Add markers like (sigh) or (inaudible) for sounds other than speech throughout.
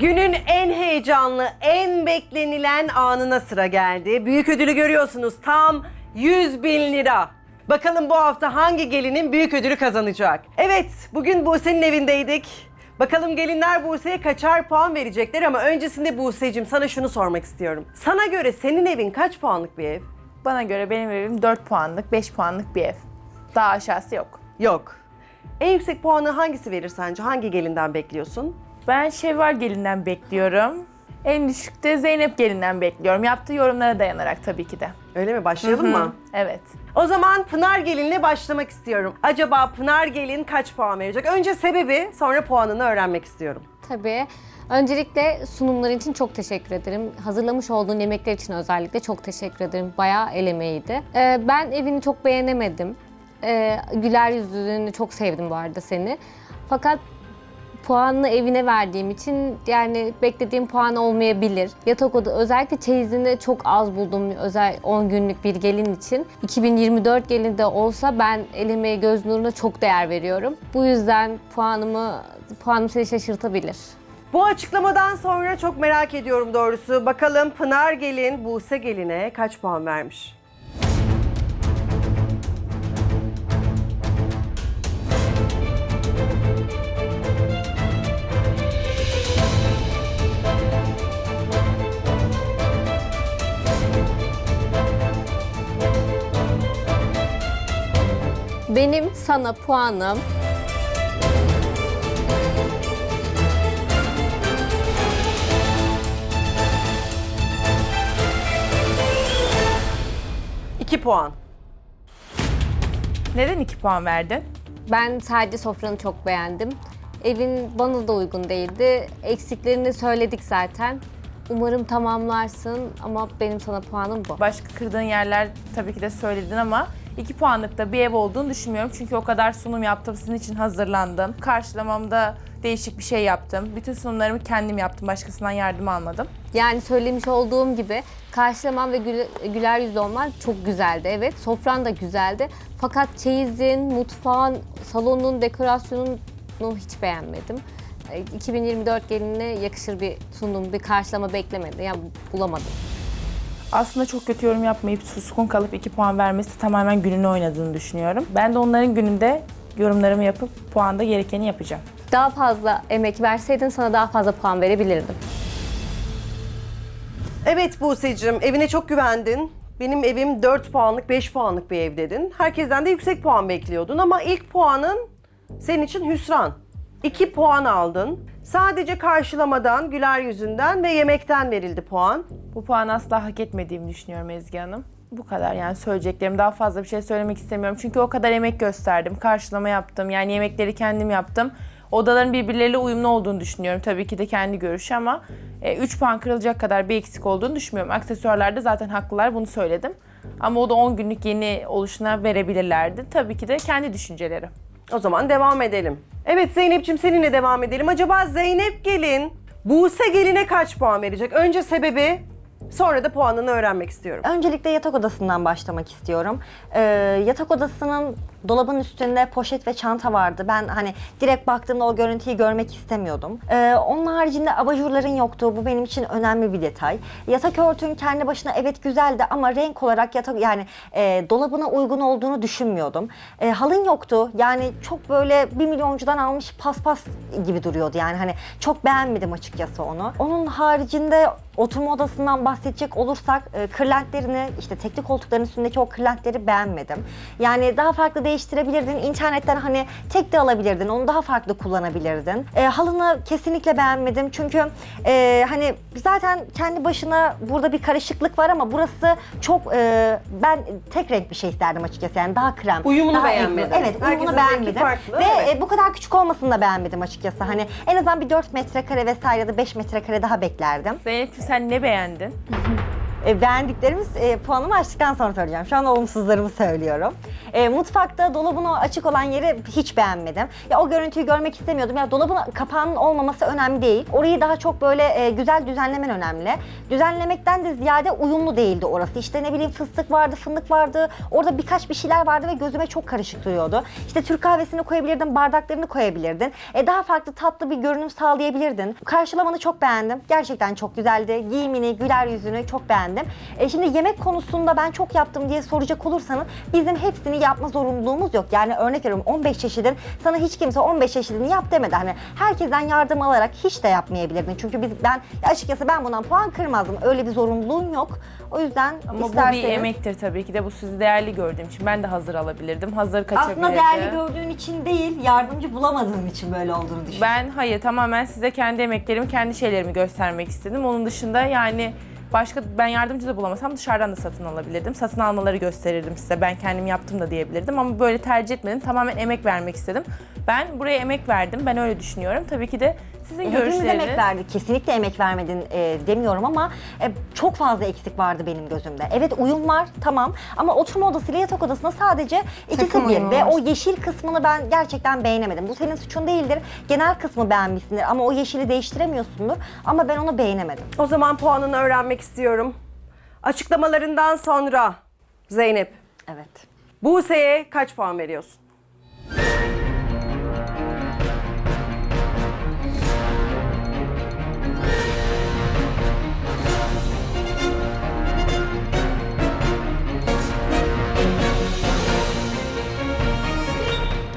Günün en heyecanlı, en beklenilen anına sıra geldi. Büyük ödülü görüyorsunuz. Tam 100 bin lira. Bakalım bu hafta hangi gelinin büyük ödülü kazanacak? Evet, bugün Buse'nin evindeydik. Bakalım gelinler Buse'ye kaçar puan verecekler ama öncesinde Buse'cim sana şunu sormak istiyorum. Sana göre senin evin kaç puanlık bir ev? Bana göre benim evim 4 puanlık, 5 puanlık bir ev. Daha aşağısı yok. Yok. En yüksek puanı hangisi verir sence? Hangi gelinden bekliyorsun? Ben Şevval gelinden bekliyorum. En düşükte Zeynep gelinden bekliyorum. Yaptığı yorumlara dayanarak tabii ki de. Öyle mi? Başlayalım mı? Evet. O zaman Pınar Gelin'le başlamak istiyorum. Acaba Pınar Gelin kaç puan verecek? Önce sebebi, sonra puanını öğrenmek istiyorum. Tabii. Öncelikle sunumların için çok teşekkür ederim. Hazırlamış olduğun yemekler için özellikle çok teşekkür ederim. Bayağı el emeğiydi. Ee, ben evini çok beğenemedim. Ee, güler yüzlülüğünü çok sevdim bu arada seni. Fakat puanını evine verdiğim için yani beklediğim puan olmayabilir. Yatak oda özellikle çeyizini çok az buldum özel 10 günlük bir gelin için. 2024 gelin de olsa ben el göz nuruna çok değer veriyorum. Bu yüzden puanımı puanım seni şaşırtabilir. Bu açıklamadan sonra çok merak ediyorum doğrusu. Bakalım Pınar Gelin, Buse Gelin'e kaç puan vermiş? Benim sana puanım İki puan. Neden 2 puan verdin? Ben sadece sofranı çok beğendim. Evin bana da uygun değildi. Eksiklerini söyledik zaten. Umarım tamamlarsın ama benim sana puanım bu. Başka kırdığın yerler tabii ki de söyledin ama 2 puanlık da bir ev olduğunu düşünmüyorum. Çünkü o kadar sunum yaptım, sizin için hazırlandım. Karşılamamda değişik bir şey yaptım. Bütün sunumlarımı kendim yaptım, başkasından yardım almadım. Yani söylemiş olduğum gibi karşılaman ve gül- güler yüzlü olman çok güzeldi. Evet, sofran da güzeldi. Fakat çeyizin, mutfağın, salonun, dekorasyonunu hiç beğenmedim. E, 2024 gelinine yakışır bir sunum, bir karşılama beklemedim. Yani bulamadım. Aslında çok kötü yorum yapmayıp suskun kalıp 2 puan vermesi tamamen gününü oynadığını düşünüyorum. Ben de onların gününde yorumlarımı yapıp puanda gerekeni yapacağım. Daha fazla emek verseydin sana daha fazla puan verebilirdim. Evet Buse'cim evine çok güvendin. Benim evim 4 puanlık, 5 puanlık bir ev dedin. Herkesten de yüksek puan bekliyordun ama ilk puanın senin için hüsran. 2 puan aldın. Sadece karşılamadan, güler yüzünden ve yemekten verildi puan. Bu puanı asla hak etmediğimi düşünüyorum Ezgi Hanım. Bu kadar yani söyleyeceklerim. Daha fazla bir şey söylemek istemiyorum. Çünkü o kadar emek gösterdim. Karşılama yaptım. Yani yemekleri kendim yaptım. Odaların birbirleriyle uyumlu olduğunu düşünüyorum. Tabii ki de kendi görüşü ama 3 puan kırılacak kadar bir eksik olduğunu düşünmüyorum. Aksesuarlarda zaten haklılar bunu söyledim. Ama o da 10 günlük yeni oluşuna verebilirlerdi. Tabii ki de kendi düşünceleri. O zaman devam edelim. Evet Zeynep'ciğim seninle devam edelim. Acaba Zeynep gelin Buse geline kaç puan verecek? Önce sebebi sonra da puanını öğrenmek istiyorum. Öncelikle yatak odasından başlamak istiyorum. Ee, yatak odasının dolabın üstünde poşet ve çanta vardı. Ben hani direkt baktığımda o görüntüyü görmek istemiyordum. Ee, onun haricinde abajurların yoktu. Bu benim için önemli bir detay. Yatak örtün kendi başına evet güzeldi ama renk olarak yatak yani e, dolabına uygun olduğunu düşünmüyordum. E, halın yoktu. Yani çok böyle bir milyoncudan almış paspas gibi duruyordu. Yani hani çok beğenmedim açıkçası onu. Onun haricinde oturma odasından bahsedecek olursak e, kırlentlerini işte tekli koltukların üstündeki o kırlentleri beğenmedim. Yani daha farklı değiştirebilirdin. İnternetten hani tek de alabilirdin. Onu daha farklı kullanabilirdin. E, halını kesinlikle beğenmedim. Çünkü e, hani zaten kendi başına burada bir karışıklık var ama burası çok e, ben tek renk bir şey isterdim açıkçası. Yani daha krem. Uyumunu daha beğenmedin. renkli. Evet, Herkesin uyumunu beğenmedim. farklı, Ve evet. e, bu kadar küçük olmasını da beğenmedim açıkçası. Hani en azından bir 4 metrekare vesaire ya da 5 metrekare daha beklerdim. Zeynep'ciğim sen ne beğendin? (laughs) E, beğendiklerimiz e, puanımı açtıktan sonra söyleyeceğim. Şu an olumsuzlarımı söylüyorum. E, mutfakta dolabın açık olan yeri hiç beğenmedim. Ya o görüntüyü görmek istemiyordum. Ya dolabın kapağının olmaması önemli değil. Orayı daha çok böyle e, güzel düzenlemen önemli. Düzenlemekten de ziyade uyumlu değildi orası. İşte ne bileyim fıstık vardı, fındık vardı. Orada birkaç bir şeyler vardı ve gözüme çok karışık duruyordu. İşte Türk kahvesini koyabilirdin, bardaklarını koyabilirdin. E, daha farklı tatlı bir görünüm sağlayabilirdin. Karşılamanı çok beğendim. Gerçekten çok güzeldi. Giyimini, güler yüzünü çok beğendim. E, şimdi yemek konusunda ben çok yaptım diye soracak olursanız bizim hepsini yapma zorunluluğumuz yok. Yani örnek veriyorum 15 çeşidin sana hiç kimse 15 çeşidini yap demedi. Hani herkesten yardım alarak hiç de yapmayabilirdin. Çünkü biz ben açıkçası ben bundan puan kırmazdım. Öyle bir zorunluluğun yok. O yüzden Ama isterseniz... bu bir emektir tabii ki de bu sizi değerli gördüğüm için ben de hazır alabilirdim. Hazır kaçabilirdim. Aslında değerli gördüğün için değil, yardımcı bulamadığın için böyle olduğunu düşünüyorum. Ben hayır tamamen size kendi emeklerimi, kendi şeylerimi göstermek istedim. Onun dışında yani başka ben yardımcı da bulamasam dışarıdan da satın alabilirdim. Satın almaları gösterirdim size. Ben kendim yaptım da diyebilirdim ama böyle tercih etmedim. Tamamen emek vermek istedim. Ben buraya emek verdim. Ben öyle düşünüyorum. Tabii ki de sizin Hepimiz görüşleriniz. emek verdik. Kesinlikle emek vermedin e, demiyorum ama e, çok fazla eksik vardı benim gözümde. Evet uyum var tamam ama oturma odasıyla yatak odasında sadece ikisi Takım bir uyumu ve var. o yeşil kısmını ben gerçekten beğenemedim. Bu senin suçun değildir. Genel kısmı beğenmişsindir ama o yeşili değiştiremiyorsundur ama ben onu beğenemedim. O zaman puanını öğrenmek istiyorum. Açıklamalarından sonra Zeynep, Evet. Buse'ye kaç puan veriyorsun?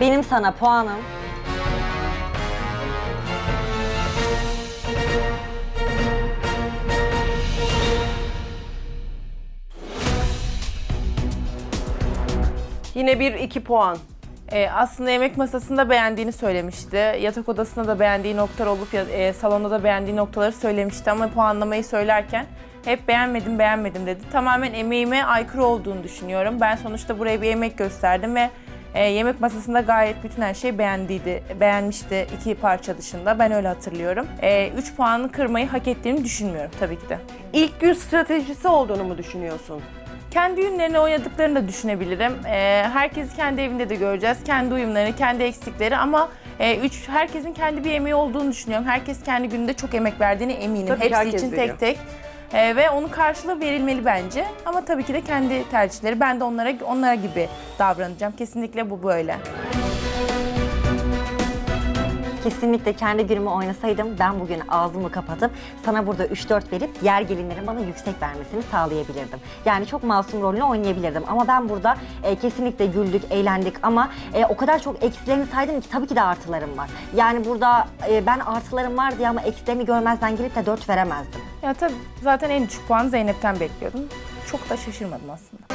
Benim sana puanım Yine bir iki puan. Ee, aslında yemek masasında beğendiğini söylemişti. Yatak odasında da beğendiği noktalar olup ya, e, salonda da beğendiği noktaları söylemişti ama puanlamayı söylerken hep beğenmedim beğenmedim dedi. Tamamen emeğime aykırı olduğunu düşünüyorum. Ben sonuçta buraya bir emek gösterdim ve e, yemek masasında gayet bütün her şey beğendiydi, beğenmişti iki parça dışında. Ben öyle hatırlıyorum. 3 puanı kırmayı hak ettiğini düşünmüyorum tabii ki de. İlk gün stratejisi olduğunu mu düşünüyorsun? Kendi ürünlerini oynadıklarını da düşünebilirim. Ee, herkesi kendi evinde de göreceğiz. Kendi uyumlarını, kendi eksikleri ama e, üç, herkesin kendi bir emeği olduğunu düşünüyorum. Herkes kendi gününde çok emek verdiğine eminim. Tabii Hepsi herkes için veriyor. tek tek. Ee, ve onun karşılığı verilmeli bence. Ama tabii ki de kendi tercihleri. Ben de onlara onlara gibi davranacağım. Kesinlikle bu böyle. Kesinlikle kendi günümü oynasaydım ben bugün ağzımı kapatıp sana burada 3-4 verip diğer gelinlerin bana yüksek vermesini sağlayabilirdim. Yani çok masum rolünü oynayabilirdim ama ben burada e, kesinlikle güldük, eğlendik ama e, o kadar çok eksilerini saydım ki tabii ki de artılarım var. Yani burada e, ben artılarım var diye ama eksilerimi görmezden gelip de 4 veremezdim. Ya tabii zaten en düşük puan Zeynep'ten bekliyordum. Çok da şaşırmadım aslında.